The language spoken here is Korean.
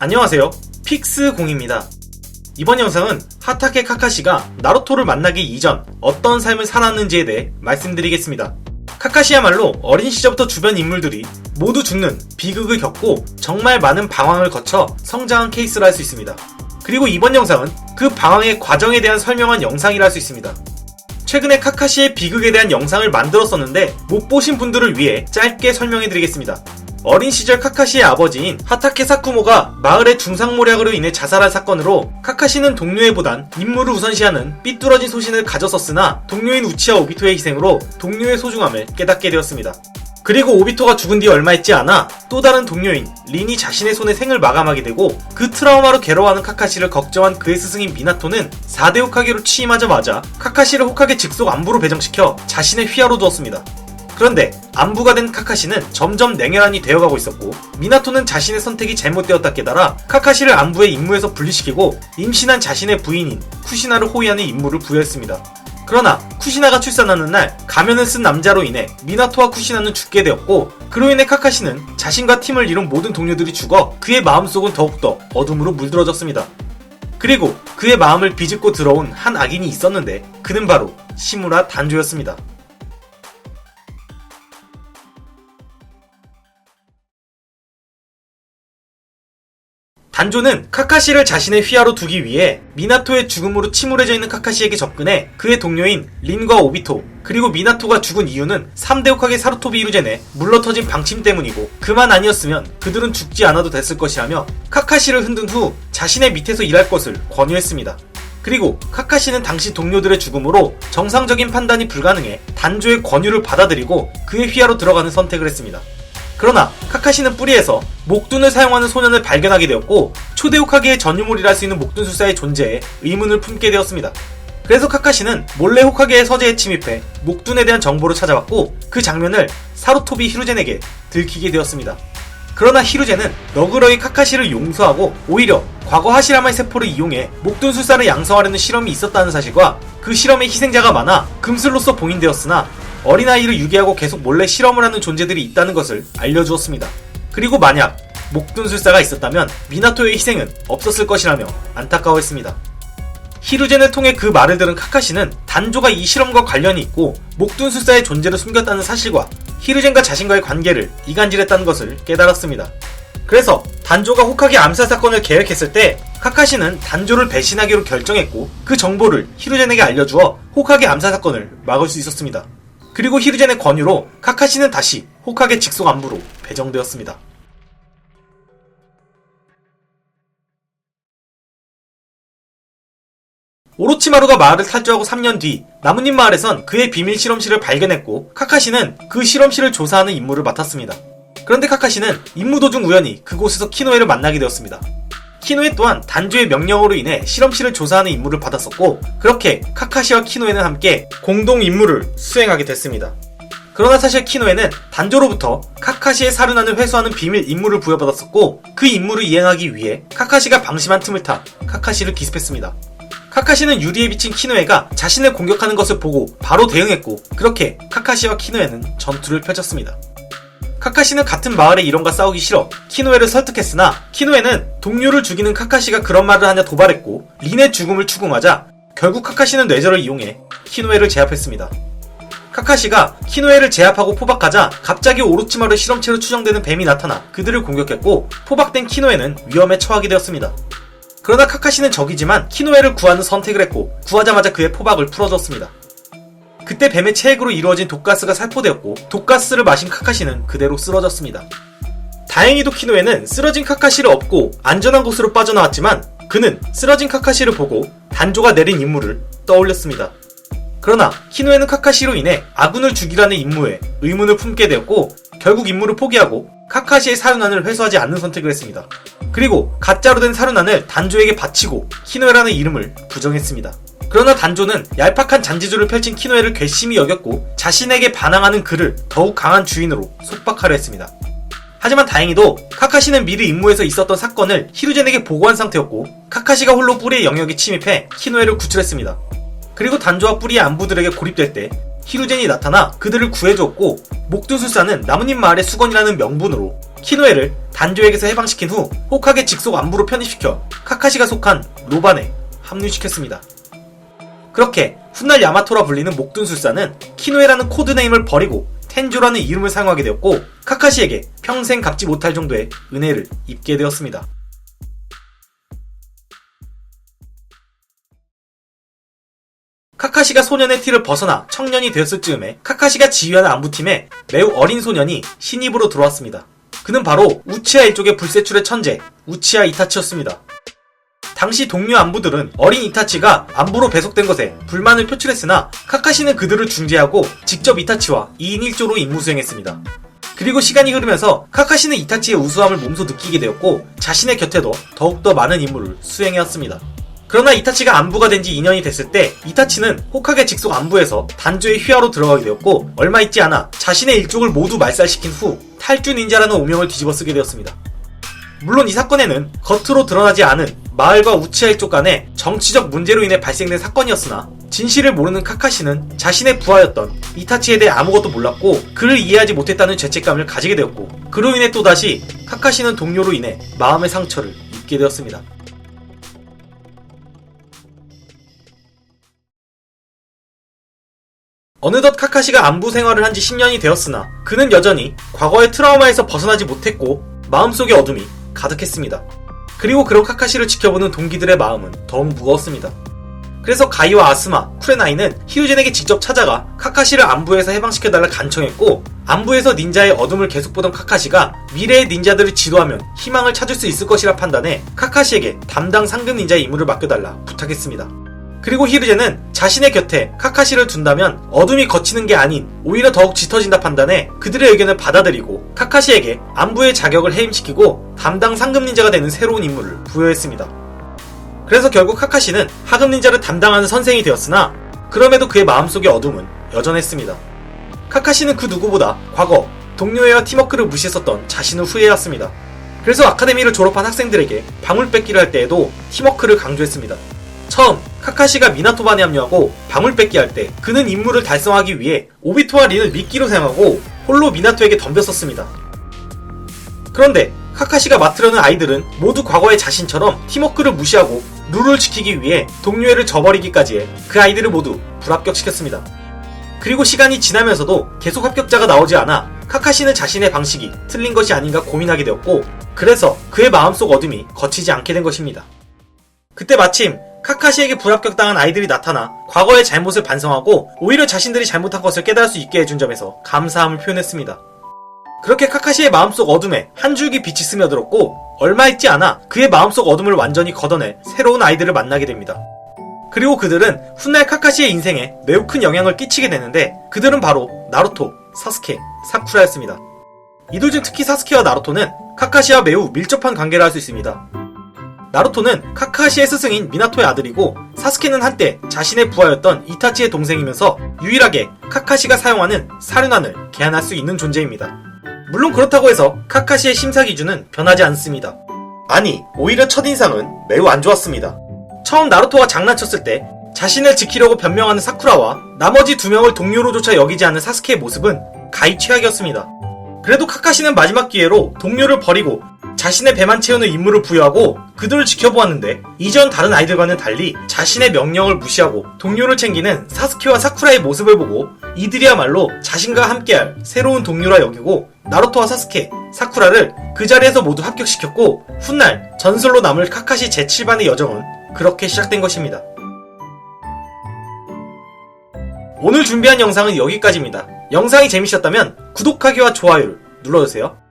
안녕하세요. 픽스공입니다. 이번 영상은 하타케 카카시가 나루토를 만나기 이전 어떤 삶을 살았는지에 대해 말씀드리겠습니다. 카카시야말로 어린 시절부터 주변 인물들이 모두 죽는 비극을 겪고 정말 많은 방황을 거쳐 성장한 케이스라 할 수 있습니다. 그리고 이번 영상은 그 방황의 과정에 대한 설명한 영상이라 할 수 있습니다. 최근에 카카시의 비극에 대한 영상을 만들었었는데 못 보신 분들을 위해 짧게 설명해 드리겠습니다. 어린 시절 카카시의 아버지인 하타케 사쿠모가 마을의 중상모략으로 인해 자살한 사건으로 카카시는 동료애보단 임무를 우선시하는 삐뚤어진 소신을 가졌었으나 동료인 우치와 오비토의 희생으로 동료의 소중함을 깨닫게 되었습니다. 그리고 오비토가 죽은 뒤 얼마 있지 않아 또 다른 동료인 린이 자신의 손에 생을 마감하게 되고 그 트라우마로 괴로워하는 카카시를 걱정한 그의 스승인 미나토는 4대 호카게로 취임하자마자 카카시를 호카게 직속 안부로 배정시켜 자신의 휘하로 두었습니다. 그런데 안부가 된 카카시는 점점 냉혈한이 되어가고 있었고 미나토는 자신의 선택이 잘못되었다 깨달아 카카시를 안부의 임무에서 분리시키고 임신한 자신의 부인인 쿠시나를 호위하는 임무를 부여했습니다. 그러나 쿠시나가 출산하는 날 가면을 쓴 남자로 인해 미나토와 쿠시나는 죽게 되었고 그로 인해 카카시는 자신과 팀을 이룬 모든 동료들이 죽어 그의 마음속은 더욱더 어둠으로 물들어졌습니다. 그리고 그의 마음을 비집고 들어온 한 악인이 있었는데 그는 바로 시무라 단조였습니다. 단조는 카카시를 자신의 휘하로 두기 위해 미나토의 죽음으로 침울해져 있는 카카시에게 접근해 그의 동료인 린과 오비토 그리고 미나토가 죽은 이유는 3대 옥하게 사루토비 이루젠의 물러터진 방침 때문이고 그만 아니었으면 그들은 죽지 않아도 됐을 것이라며 카카시를 흔든 후 자신의 밑에서 일할 것을 권유했습니다. 그리고 카카시는 당시 동료들의 죽음으로 정상적인 판단이 불가능해 단조의 권유를 받아들이고 그의 휘하로 들어가는 선택을 했습니다. 그러나 카카시는 뿌리에서 목둔을 사용하는 소년을 발견하게 되었고 초대 호카게의 전유물이라 할 수 있는 목둔 술사의 존재에 의문을 품게 되었습니다. 그래서 카카시는 몰래 호카게의 서재에 침입해 목둔에 대한 정보를 찾아왔고 그 장면을 사루토비 히루젠에게 들키게 되었습니다. 그러나 히루젠은 너그러이 카카시를 용서하고 오히려 과거 하시라마의 세포를 이용해 목둔 술사를 양성하려는 실험이 있었다는 사실과 그 실험에 희생자가 많아 금슬로서 봉인되었으나 어린아이를 유기하고 계속 몰래 실험을 하는 존재들이 있다는 것을 알려주었습니다. 그리고 만약 목둔술사가 있었다면 미나토의 희생은 없었을 것이라며 안타까워했습니다. 히루젠을 통해 그 말을 들은 카카시는 단조가 이 실험과 관련이 있고 목둔술사의 존재를 숨겼다는 사실과 히루젠과 자신과의 관계를 이간질했다는 것을 깨달았습니다. 그래서 단조가 호카게 암살 사건을 계획했을 때 카카시는 단조를 배신하기로 결정했고 그 정보를 히루젠에게 알려주어 호카게 암살 사건을 막을 수 있었습니다. 그리고 히르젠의 권유로 카카시는 다시 호카게 직속 안부로 배정되었습니다. 오로치마루가 마을을 탈주하고 3년 뒤 나뭇잎 마을에선 그의 비밀 실험실을 발견했고 카카시는 그 실험실을 조사하는 임무를 맡았습니다. 그런데 카카시는 임무 도중 우연히 그곳에서 키노에를 만나게 되었습니다. 키노에 또한 단조의 명령으로 인해 실험실을 조사하는 임무를 받았었고 그렇게 카카시와 키노에는 함께 공동 임무를 수행하게 됐습니다. 그러나 사실 키노에는 단조로부터 카카시의 사륜안을 회수하는 비밀 임무를 부여받았었고 그 임무를 이행하기 위해 카카시가 방심한 틈을 타 카카시를 기습했습니다. 카카시는 유리에 비친 키노에가 자신을 공격하는 것을 보고 바로 대응했고 그렇게 카카시와 키노에는 전투를 펼쳤습니다. 카카시는 같은 마을의 일원과 싸우기 싫어 키노에를 설득했으나 키노에는 동료를 죽이는 카카시가 그런 말을 하냐 도발했고 린의 죽음을 추궁하자 결국 카카시는 뇌절을 이용해 키노에를 제압했습니다. 카카시가 키노에를 제압하고 포박하자 갑자기 오로치마루 실험체로 추정되는 뱀이 나타나 그들을 공격했고 포박된 키노에는 위험에 처하게 되었습니다. 그러나 카카시는 적이지만 키노에를 구하는 선택을 했고 구하자마자 그의 포박을 풀어줬습니다. 그때 뱀의 체액으로 이루어진 독가스가 살포되었고 독가스를 마신 카카시는 그대로 쓰러졌습니다. 다행히도 키노에는 쓰러진 카카시를 업고 안전한 곳으로 빠져나왔지만 그는 쓰러진 카카시를 보고 단조가 내린 임무를 떠올렸습니다. 그러나 키노에는 카카시로 인해 아군을 죽이라는 임무에 의문을 품게 되었고 결국 임무를 포기하고 카카시의 사륜안을 회수하지 않는 선택을 했습니다. 그리고 가짜로 된 사륜안을 단조에게 바치고 키노에라는 이름을 부정했습니다. 그러나 단조는 얄팍한 잔지주를 펼친 키노에를 괘씸히 여겼고 자신에게 반항하는 그를 더욱 강한 주인으로 속박하려 했습니다. 하지만 다행히도 카카시는 미리 임무에서 있었던 사건을 히루젠에게 보고한 상태였고 카카시가 홀로 뿌리의 영역에 침입해 키노에를 구출했습니다. 그리고 단조와 뿌리의 안부들에게 고립될 때 히루젠이 나타나 그들을 구해줬고 목두술사는 나뭇잎 마을의 수건이라는 명분으로 키노에를 단조에게서 해방시킨 후 호카게 직속 안부로 편입시켜 카카시가 속한 로반에 합류시켰습니다. 그렇게 훗날 야마토라 불리는 목둔술사는 키노에라는 코드네임을 버리고 텐조라는 이름을 사용하게 되었고 카카시에게 평생 갚지 못할 정도의 은혜를 입게 되었습니다. 카카시가 소년의 티를 벗어나 청년이 되었을 즈음에 카카시가 지휘하는 안부팀에 매우 어린 소년이 신입으로 들어왔습니다. 그는 바로 우치아 일족의 불세출의 천재 우치아 이타치였습니다. 당시 동료 안부들은 어린 이타치가 안부로 배속된 것에 불만을 표출했으나 카카시는 그들을 중재하고 직접 이타치와 2인 1조로 임무 수행했습니다. 그리고 시간이 흐르면서 카카시는 이타치의 우수함을 몸소 느끼게 되었고 자신의 곁에도 더욱더 많은 임무를 수행해왔습니다. 그러나 이타치가 안부가 된 지 2년이 됐을 때 이타치는 호카게 직속 안부에서 단조의 휘하로 들어가게 되었고 얼마 있지 않아 자신의 일족을 모두 말살시킨 후 탈주 닌자라는 오명을 뒤집어 쓰게 되었습니다. 물론 이 사건에는 겉으로 드러나지 않은 마을과 우치아 일족 간의 정치적 문제로 인해 발생된 사건이었으나 진실을 모르는 카카시는 자신의 부하였던 이타치에 대해 아무것도 몰랐고 그를 이해하지 못했다는 죄책감을 가지게 되었고 그로 인해 또다시 카카시는 동료로 인해 마음의 상처를 입게 되었습니다. 어느덧 카카시가 안부 생활을 한 지 10년이 되었으나 그는 여전히 과거의 트라우마에서 벗어나지 못했고 마음속의 어둠이 가득했습니다. 그리고 그런 카카시를 지켜보는 동기들의 마음은 더욱 무거웠습니다. 그래서 가이와 아스마, 쿠레나이는 히우젠에게 직접 찾아가 카카시를 안부에서 해방시켜달라 간청했고 안부에서 닌자의 어둠을 계속 보던 카카시가 미래의 닌자들을 지도하면 희망을 찾을 수 있을 것이라 판단해 카카시에게 담당 상급 닌자의 임무를 맡겨달라 부탁했습니다. 그리고 히르제는 자신의 곁에 카카시를 둔다면 어둠이 거치는 게 아닌 오히려 더욱 짙어진다 판단해 그들의 의견을 받아들이고 카카시에게 안부의 자격을 해임시키고 담당 상급 닌자가 되는 새로운 임무를 부여했습니다. 그래서 결국 카카시는 하급 닌자를 담당하는 선생이 되었으나 그럼에도 그의 마음속의 어둠은 여전했습니다. 카카시는 그 누구보다 과거 동료애와 팀워크를 무시했었던 자신을 후회했습니다. 그래서 아카데미를 졸업한 학생들에게 방울 뺏기를 할 때에도 팀워크를 강조했습니다. 처음 카카시가 미나토반에 합류하고 방울 뺏기 할 때 그는 임무를 달성하기 위해 오비토와 린을 미끼로 사용하고 홀로 미나토에게 덤볐었습니다. 그런데 카카시가 맡으려는 아이들은 모두 과거의 자신처럼 팀워크를 무시하고 룰을 지키기 위해 동료애를 저버리기까지 해 그 아이들을 모두 불합격시켰습니다. 그리고 시간이 지나면서도 계속 합격자가 나오지 않아 카카시는 자신의 방식이 틀린 것이 아닌가 고민하게 되었고 그래서 그의 마음속 어둠이 거치지 않게 된 것입니다. 그때 마침 카카시에게 불합격당한 아이들이 나타나 과거의 잘못을 반성하고 오히려 자신들이 잘못한 것을 깨달을 수 있게 해준 점에서 감사함을 표현했습니다. 그렇게 카카시의 마음속 어둠에 한 줄기 빛이 스며들었고 얼마 있지 않아 그의 마음속 어둠을 완전히 걷어내 새로운 아이들을 만나게 됩니다. 그리고 그들은 훗날 카카시의 인생에 매우 큰 영향을 끼치게 되는데 그들은 바로 나루토, 사스케, 사쿠라였습니다. 이들 중 특히 사스케와 나루토는 카카시와 매우 밀접한 관계를 할 수 있습니다. 나루토는 카카시의 스승인 미나토의 아들이고 사스케는 한때 자신의 부하였던 이타치의 동생이면서 유일하게 카카시가 사용하는 사륜안을 개한할 수 있는 존재입니다. 물론 그렇다고 해서 카카시의 심사 기준은 변하지 않습니다. 아니, 오히려 첫인상은 매우 안 좋았습니다. 처음 나루토와 장난쳤을 때 자신을 지키려고 변명하는 사쿠라와 나머지 두 명을 동료로조차 여기지 않는 사스케의 모습은 가히 최악이었습니다. 그래도 카카시는 마지막 기회로 동료를 버리고 자신의 배만 채우는 임무를 부여하고 그들을 지켜보았는데 이전 다른 아이들과는 달리 자신의 명령을 무시하고 동료를 챙기는 사스케와 사쿠라의 모습을 보고 이들이야말로 자신과 함께할 새로운 동료라 여기고 나루토와 사스케, 사쿠라를 그 자리에서 모두 합격시켰고 훗날 전설로 남을 카카시 제7반의 여정은 그렇게 시작된 것입니다. 오늘 준비한 영상은 여기까지입니다. 영상이 재미있었다면 구독하기와 좋아요를 눌러주세요.